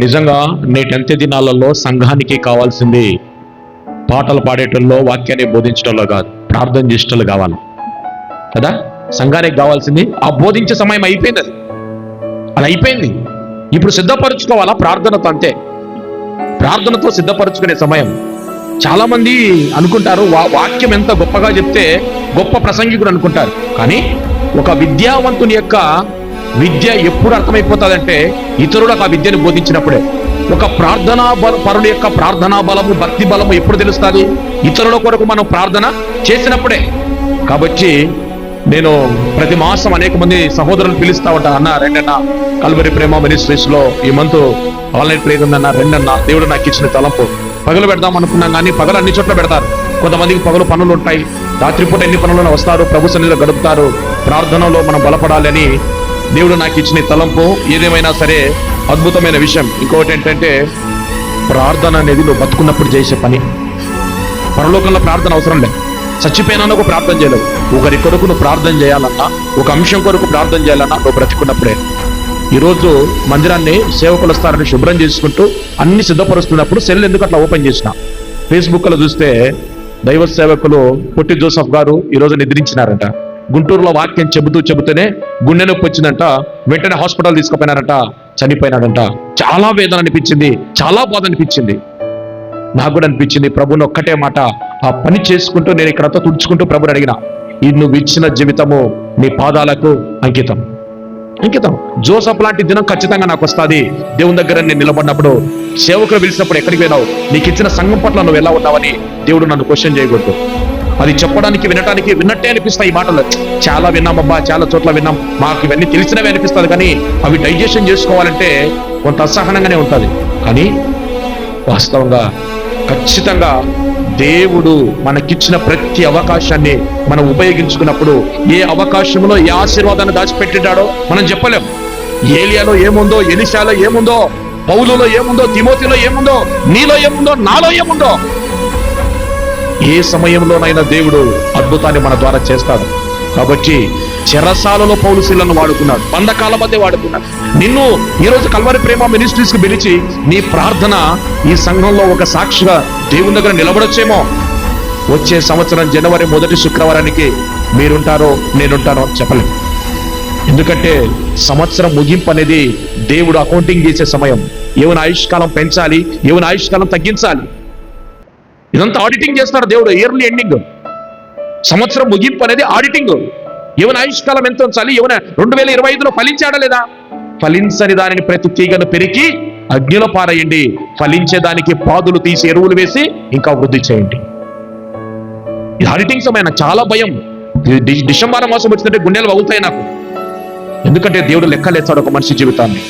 నిజంగా నేటి అంత్య దినాలలో సంఘానికి కావాల్సింది పాటలు పాడేటల్లో వాక్యాన్ని బోధించడంలో కాదు ప్రార్థన చేసేటలు కావాలి. కదా? సంఘానికి కావాల్సింది ఆ బోధించే సమయం అయిపోయింది అది. అది అయిపోయింది. ఇప్పుడు సిద్ధపరచుకోవాలా? ప్రార్థనతో అంతే. ప్రార్థనతో సిద్ధపరచుకునే సమయం. చాలామంది అనుకుంటారు వా వాక్యం ఎంత గొప్పగా చెప్తే గొప్ప ప్రసంగికుడు అనుకుంటారు. కానీ ఒక విద్యావంతుని యొక్క విద్య ఎప్పుడు అర్థమైపోతుందంటే ఇతరులకు ఆ విద్యను బోధించినప్పుడే. ఒక ప్రార్థనా బల పరుడు యొక్క ప్రార్థనా బలము భక్తి బలము ఎప్పుడు తెలుస్తుంది? ఇతరుల కొరకు మనం ప్రార్థన చేసినప్పుడే. కాబట్టి నేను ప్రతి మాసం అనేక మంది సహోదరులు పిలుస్తా ఉంటా అన్న రెండన్న కల్వరి ప్రేమ మినిస్ట్రీస్లో ఈ మంత్ ఆన్లైన్ ప్రేయర్ ఉందన్న రెండన్న దేవుడు నాకు ఇచ్చిన తలంపు. పగలు పెడదాం అనుకున్నాం కానీ పగలు అన్ని చోట్ల పెడతారు. కొంతమందికి పగలు పనులు ఉంటాయి. రాత్రిపూట ఎన్ని పనులను వస్తారు ప్రభు సన్నిధిలో గడుపుతారు. ప్రార్థనలో మనం బలపడాలి అని దేవుడు నాకు ఇచ్చిన తలంపు ఏదేమైనా సరే అద్భుతమైన విషయం. ఇంకొకటి ఏంటంటే ప్రార్థన అనేది నువ్వు బతుకున్నప్పుడు చేసే పని. పరలోకంలో ప్రార్థన అవసరం లేదు. చచ్చిపోయినా ఒక ప్రార్థన చేయలేవు. ఒకరి కొరకు నువ్వు ప్రార్థన చేయాలన్నా ఒక అంశం కొరకు ప్రార్థన చేయాలన్నా నువ్వు బ్రతికున్నప్పుడే. ఈరోజు మందిరాన్ని సేవకులు వస్తారని శుభ్రం చేసుకుంటూ అన్ని సిద్ధపరుస్తున్నప్పుడు సెల్ ఎందుకు అట్లా ఓపెన్ చేసిన? ఫేస్బుక్లో చూస్తే దైవ సేవకులు పొట్టి జోసఫ్ గారు ఈరోజు నిద్రించినారంట. గుంటూరులో వాక్యం చెబుతూ చెబుతూనే గుండె నొప్పి వచ్చిందంట వెంటనే హాస్పిటల్ తీసుకుపోయినారంట చనిపోయినాడంట. చాలా వేదన అనిపించింది చాలా బాధ అనిపించింది. నాకు కూడా అనిపించింది ప్రభుని ఒక్కటే మాట ఆ పని చేసుకుంటూ నేను ఇక్కడంతా తుడుచుకుంటూ ప్రభుని అడిగిన ఇది నువ్వు ఇచ్చిన జీవితము నీ పాదాలకు అంకితం. అంకితం. జోసఫ్ లాంటి దినం ఖచ్చితంగా నాకు వస్తుంది. దేవుని దగ్గర నేను నిలబడినప్పుడు సేవకులు పిలిచినప్పుడు ఎక్కడికి పోయినావు? నీకు ఇచ్చిన సంఘం పట్ల నువ్వు ఎలా ఉన్నావని దేవుడు నన్ను క్వశ్చన్ చేయకూడదు. అది చెప్పడానికి వినటానికి విన్నట్టే అనిపిస్తాయి ఈ మాటలు. చాలా విన్నామబ్బా చాలా చోట్ల విన్నాం. మాకు ఇవన్నీ తెలిసినవి అనిపిస్తుంది కానీ అవి డైజెషన్ చేసుకోవాలంటే కొంత అసహనంగానే ఉంటుంది. కానీ వాస్తవంగా ఖచ్చితంగా దేవుడు మనకిచ్చిన ప్రతి అవకాశాన్ని మనం ఉపయోగించుకున్నప్పుడు ఏ అవకాశంలో ఏ ఆశీర్వాదాన్ని దాచిపెట్టినాడో మనం చెప్పలేం. ఏలియాలో ఏముందో ఎలిషాలో ఏముందో పౌలులో ఏముందో తిమోతిలో ఏముందో నీలో ఏముందో నాలో ఏముందో ఏ సమయంలోనైనా దేవుడు అద్భుతాన్ని మన ద్వారా చేస్తాడు. కాబట్టి చెరసాలలో పౌలుశీలను వాడుకున్నాడు. బంధకాల మధ్య వాడుకున్నాడు. నిన్ను ఈరోజు కల్వరి ప్రేమ మినిస్ట్రీస్కి పిలిచి నీ ప్రార్థన ఈ సంఘంలో ఒక సాక్షిగా దేవుని దగ్గర నిలబడొచ్చేమో. వచ్చే సంవత్సరం జనవరి మొదటి శుక్రవారానికి మీరుంటారో నేనుంటారో చెప్పలేం. ఎందుకంటే సంవత్సరం ముగింపు అనేది దేవుడు అకౌంటింగ్ చేసే సమయం. ఏమైనా ఆయుష్కాలం పెంచాలి ఏమైనా ఆయుష్కాలం తగ్గించాలి. ఇదంతా ఆడిటింగ్ చేస్తారు దేవుడు ఇయర్లీ ఎండింగ్ సంవత్సరం ముగింపు అనేది ఆడిటింగ్ ఏమైనా ఆయుష్కాలం ఎంత ఉంచాలి? ఏమైనా రెండు వేల ఇరవై ఐదులో ఫలించాడా లేదా? ఫలించని దానిని ప్రతి తీగను పెరిగి అగ్నిలో పారేయండి. ఫలించే దానికి పాదులు తీసి ఎరువులు వేసి ఇంకా వృద్ధి చేయండి. ఇది ఆడిటింగ్ సమయం చాలా భయం. డిసెంబర్ మాసం వచ్చిందంటే గుండెలు వగుతాయి నాకు. ఎందుకంటే దేవుడు లెక్కలేస్తాడు ఒక మనిషి జీవితాన్ని.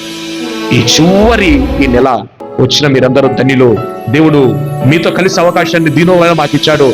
ఈ చివరి ఈ నెల వచ్చిన మీరందరూ ధనిలో దేవుడు మీతో కలిసి అవకాశాన్ని దీనివల్ల మాకు ఇచ్చాడు